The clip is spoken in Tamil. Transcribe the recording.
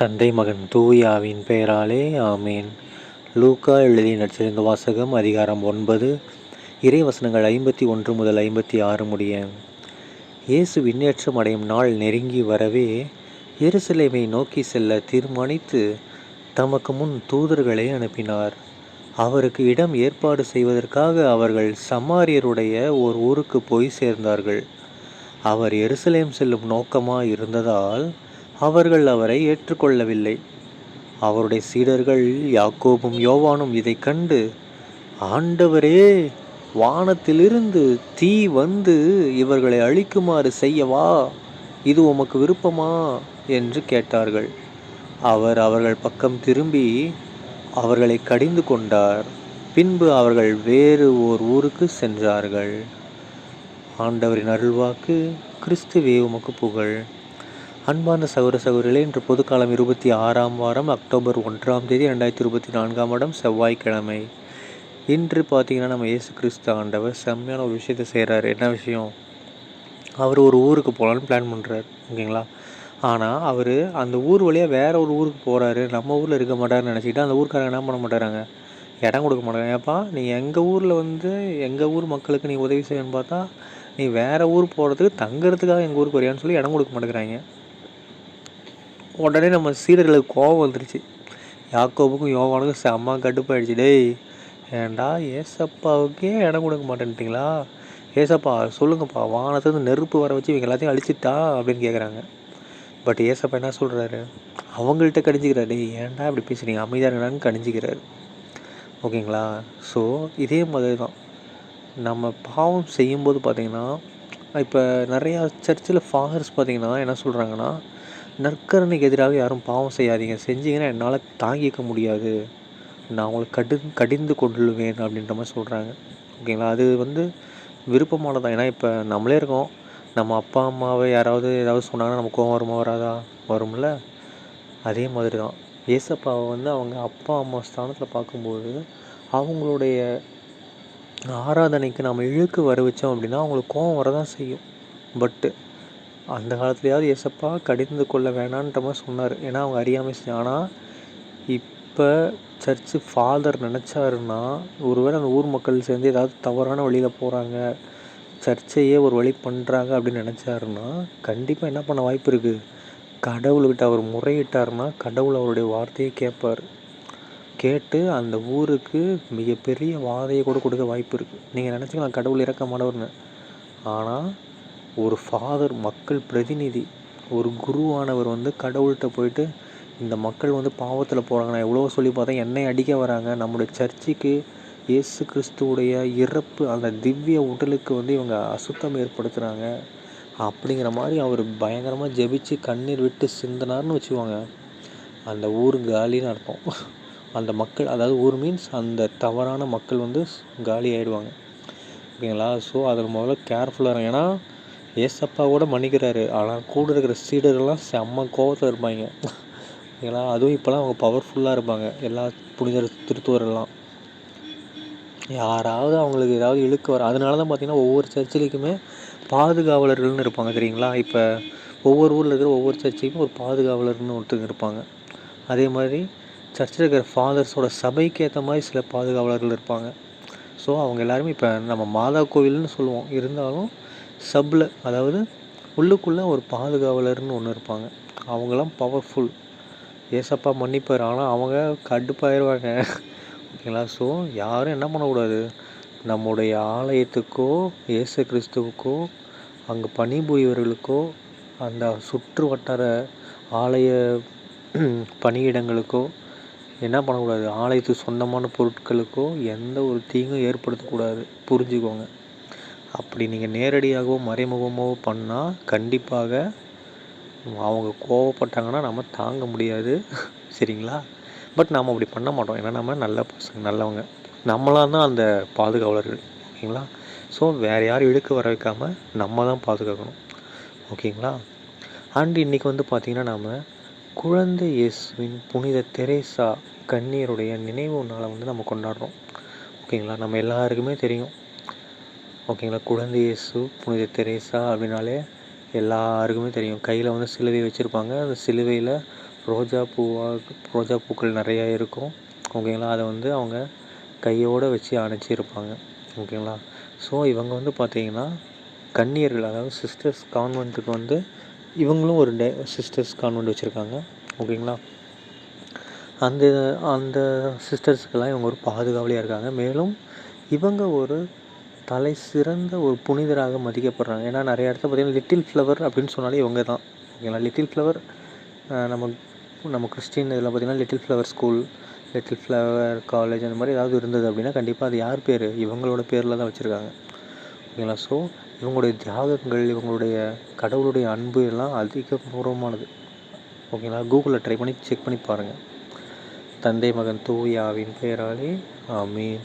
தந்தை மகன் தூயாவின் பெயராலே ஆமேன். லூக்கா எழுதிய நடிச்சிருந்த வாசகம் அதிகாரம் ஒன்பது இறைவசனங்கள் ஐம்பத்தி ஒன்று முதல் ஐம்பத்தி ஆறு முடிய. இயேசு விண்ணேற்றம் அடையும் நாள் நெருங்கி வரவே எருசலேமை நோக்கி செல்ல தீர்மானித்து தமக்கு முன் தூதர்களை அனுப்பினார். அவருக்கு இடம் ஏற்பாடு செய்வதற்காக அவர்கள் சமாரியருடைய ஓர் ஊருக்கு போய் சேர்ந்தார்கள். அவர் எருசலேம் செல்லும் நோக்கமாக இருந்ததால் அவர்கள் அவரை ஏற்றுக்கொள்ளவில்லை. அவருடைய சீடர்கள் யாக்கோபும் யோவானும் இதை கண்டு ஆண்டவரே வானத்திலிருந்து தீ வந்து இவர்களை அழிக்குமாறு செய்யவா? இது உமக்கு விருப்பமா? என்று கேட்டார்கள். அவர் அவர்கள் பக்கம் திரும்பி அவர்களை கடிந்து கொண்டார். பின்பு அவர்கள் வேறு ஓர் ஊருக்கு சென்றார்கள். ஆண்டவரின் அருள்வாக்கு கிறிஸ்துவே உமக்கு புகழ். அன்பார்ந்த சகோதர சகோதரிகளே இன்று பொதுக்காலம் இருபத்தி ஆறாம் வாரம் அக்டோபர் ஒன்றாம் தேதி ரெண்டாயிரத்தி இருபத்தி நான்காம் வருடம் செவ்வாய்க்கிழமை. இன்று பார்த்தீங்கன்னா நம்ம இயேசு கிறிஸ்து ஆண்டவர் செம்மையான ஒரு விஷயத்தை செய்கிறாரு என்ன விஷயம்? அவர் ஒரு ஊருக்கு போகலான்னு பிளான் பண்ணுறாரு ஓகேங்களா? ஆனால் அவர் அந்த ஊர் வழியாக வேறு ஒரு ஊருக்கு போகிறாரு நம்ம ஊரில் இருக்க மாட்டாருன்னு நினச்சிக்கிட்டு அந்த ஊருக்காரங்க என்ன பண்ண மாட்டாராங்க இடம் கொடுக்க மாட்டாங்க. ஏப்பா நீ எங்கள் ஊரில் வந்து எங்கள் ஊர் மக்களுக்கு நீ உதவி செய்யணும்னு பார்த்தா நீ வேறு ஊர் போகிறதுக்கு தங்குறதுக்காக எங்கள் ஊருக்கு வரையான்னு சொல்லி இடம் கொடுக்க மாட்டேங்கிறாங்க. உடனே நம்ம சீடர்களுக்கு கோபம் வந்துருச்சு. யாக்கோபுக்கும் யோவானுக்கும் செம்ம கடுப்பாயிடுச்சு. டேய் ஏண்டா ஏசப்பாவுக்கே இடம் கொடுக்க மாட்டேன்ட்டிங்களா? ஏசப்பா சொல்லுங்கப்பா வானத்துலேருந்து நெருப்பு வர வச்சு இவங்க எல்லாத்தையும் அழிச்சிட்டா? அப்படின்னு கேட்குறாங்க பட் ஏசப்பா என்ன சொல்கிறாரு அவங்கள்ட்ட கடிஞ்சிக்கிறாரு. டேய் ஏன்டா இப்படி பேசுகிறீங்க அமைதியாக இருக்கடான்னு கடிஞ்சிக்கிறாரு. ஓகேங்களா? ஸோ இதே மாதிரி தான் நம்ம பாவம் செய்யும்போது பார்த்திங்கன்னா இப்போ நிறையா சர்ச்சில் ஃபாதர்ஸ் பார்த்திங்கன்னா என்ன சொல்கிறாங்கன்னா நற்கரனுக்கு எதிராக யாரும் பாவம் செய்யாதீங்க. செஞ்சீங்கன்னா என்னால் தாங்கிக்க முடியாது. நான் உங்களை கடு கடிந்து கொள்ளுவேன் அப்படின்ற மாதிரி சொல்கிறாங்க ஓகேங்களா? அது வந்து விருப்பமானதான் ஏன்னா இப்போ நம்மளே இருக்கோம். நம்ம அப்பா அம்மாவை யாராவது ஏதாவது சொன்னாங்கன்னா நம்ம கோவம் வருமா வராதா? வரும்ல. அதே மாதிரி தான் ஏசப்பாவை வந்து அவங்க அப்பா அம்மா ஸ்தானத்தில் பார்க்கும்போது அவங்களுடைய ஆராதனைக்கு நம்ம இழுக்கு வர வச்சோம் அப்படின்னா அவங்களுக்கு கோவம் வரதான் செய்யும். பட்டு அந்த காலத்துலையாவது ஏசப்பா கடிந்து கொள்ள வேணான்ற மாதிரி சொன்னார். ஏன்னா அவங்க அறியாமல் ஆனால் இப்போ சர்ச்சு ஃபாதர் நினச்சாருன்னா ஒருவேளை அந்த ஊர் மக்கள் சேர்ந்து ஏதாவது தவறான வழியில் போகிறாங்க சர்ச்சையே ஒரு வழி பண்ணுறாங்க அப்படின்னு நினச்சாருன்னா கண்டிப்பாக என்ன பண்ண வாய்ப்பு இருக்குது கடவுள்கிட்ட அவர் முறையிட்டார்னா கடவுள் அவருடைய வார்த்தையை கேட்பார். கேட்டு அந்த ஊருக்கு மிகப்பெரிய வாதையை கூட கொடுக்க வாய்ப்பு இருக்குது நீங்கள் நினச்சிக்கலாம் கடவுள் இறக்கமானவர்னு ஆனால் ஒரு ஃபாதர் மக்கள் பிரதிநிதி ஒரு குருவானவர் வந்து கடவுள்கிட்ட போயிட்டு இந்த மக்கள் வந்து பாவத்தில் போகிறாங்க நான் எவ்வளோ சொல்லி பார்த்தேன். என்னை அடிக்க வராங்க. நம்முடைய சர்ச்சுக்கு இயேசு கிறிஸ்துவுடைய இறப்பு அந்த திவ்ய உடலுக்கு வந்து இவங்க அசுத்தம் ஏற்படுத்துகிறாங்க அப்படிங்கிற மாதிரி அவர் பயங்கரமாக ஜெபிச்சு கண்ணீர் விட்டு சிந்தினார்னு வச்சுக்கோங்க. அந்த ஊர் காலின்னு அர்த்தம். அந்த மக்கள் அதாவது ஊர் மீன்ஸ் அந்த தவறான மக்கள் வந்து காலி ஆகிடுவாங்க ஓகேங்களா? ஸோ அதில் முதல்ல கேர்ஃபுல்லாக ஏன்னா ஏசப்பா கூட மன்னிக்கிறாரு. ஆனால் கூட இருக்கிற சீடர்கள்லாம் செம்ம கோபத்தில் இருப்பாங்க. ஏன்னா அதுவும் இப்போலாம் அவங்க பவர்ஃபுல்லாக இருப்பாங்க. எல்லா புனிதர் திருத்துவரெல்லாம் யாராவது அவங்களுக்கு ஏதாவது இழுக்க வர அதனால தான் பார்த்திங்கன்னா ஒவ்வொரு சர்ச்சிலைக்குமே பாதுகாவலர்கள்னு இருப்பாங்க தெரியுங்களா? இப்போ ஒவ்வொரு ஊரில் இருக்கிற ஒவ்வொரு சர்ச்சைக்கும் ஒரு பாதுகாவலர்னு ஒருத்தங்க இருப்பாங்க. அதே மாதிரி சர்ச்சில் இருக்கிற ஃபாதர்ஸோட சபைக்கு ஏற்ற மாதிரி சில பாதுகாவலர்கள் இருப்பாங்க. ஸோ அவங்க எல்லாருமே இப்போ நம்ம மாதா கோவில்னு சொல்லுவோம். இருந்தாலும் சப்பில் அதாவது உள்ளுக்குள்ளே ஒரு பாதுகாவலர்னு ஒன்று இருப்பாங்க. அவங்களாம் பவர்ஃபுல் ஏசப்பா மன்னிப்பார். ஆனால் அவங்க கடுப்பாயிருவாங்க. ஓகேங்களா? ஸோ யாரும் என்ன பண்ணக்கூடாது? நம்முடைய ஆலயத்துக்கோ இயேசு கிறிஸ்துவுக்கோ அங்கே பணிபுரியவர்களுக்கோ அந்த சுற்று வட்டார ஆலய பணியிடங்களுக்கோ என்ன பண்ணக்கூடாது? ஆலயத்துக்கு சொந்தமான பொருட்களுக்கோ எந்த ஒரு தீங்கும் ஏற்படுத்தக்கூடாது. புரிஞ்சுக்கோங்க. அப்படி நீங்கள் நேரடியாகவோ மறைமுகமாகவோ பண்ணால் கண்டிப்பாக அவங்க கோவப்பட்டாங்கன்னா நம்ம தாங்க முடியாது. சரிங்களா? பட் நாம் அப்படி பண்ண மாட்டோம். ஏன்னா நம்ம நல்ல பசங்க நல்லவங்க. நம்மளாம் தான் அந்த பாதுகாவலர்கள். ஓகேங்களா ஸோ வேறு யாரும் இழுக்க வர வைக்காமல் நம்ம தான் பாதுகாக்கணும். ஓகேங்களா? அண்ட் இன்றைக்கி வந்து பார்த்திங்கன்னா நாம் குழந்தை இயேசுவின் புனித தெரேசா கண்ணீருடைய நினைவு நாளை வந்து நம்ம கொண்டாடுறோம். ஓகேங்களா? நம்ம எல்லாருக்குமே தெரியும். ஓகேங்களா? குழந்தை இயேசு புனித தெரேசா அப்படின்னாலே எல்லாருக்குமே தெரியும். கையில் வந்து சிலுவை வச்சுருப்பாங்க. அந்த சிலுவையில் ரோஜா பூவாக ரோஜா பூக்கள் நிறையா இருக்கும். ஓகேங்களா? அதை வந்து அவங்க கையோடு வச்சு அணைச்சிருப்பாங்க. ஓகேங்களா? ஸோ இவங்க வந்து பார்த்திங்கன்னா கன்னியர்கள் அதாவது சிஸ்டர்ஸ் கான்வென்ட்டுக்கு வந்து இவங்களும் ஒரு டே சிஸ்டர்ஸ் கான்வென்ட் வச்சுருக்காங்க. ஓகேங்களா? அந்த அந்த சிஸ்டர்ஸுக்கெல்லாம் இவங்க ஒரு பாதுகாவலியாக இருக்காங்க. மேலும் இவங்க ஒரு தலை சிறந்த ஒரு புனிதராக மதிக்கப்படுறாங்க. ஏன்னா நிறைய இடத்துல பார்த்திங்கன்னா லிட்டில் ஃப்ளவர் அப்படின்னு சொன்னாலே இவங்க தான். ஓகேங்களா லிட்டில் ஃப்ளவர் நம்ம நம்ம கிறிஸ்டின் இதில் பார்த்திங்கன்னா little flower school little flower college அந்த மாதிரி ஏதாவது இருந்தது அப்படின்னா கண்டிப்பாக அது யார் பேர்? இவங்களோட பேரில் தான் வச்சுருக்காங்க. ஓகேங்களா ஸோ இவங்களுடைய தியாகங்கள் இவங்களுடைய கடவுளுடைய அன்பு எல்லாம் அதிகபூர்வமானது. ஓகேங்களா கூகுளில் ட்ரை பண்ணி செக் பண்ணி பாருங்கள் தந்தை மகன் தூயாவின் பெயராலே ஆமீன்.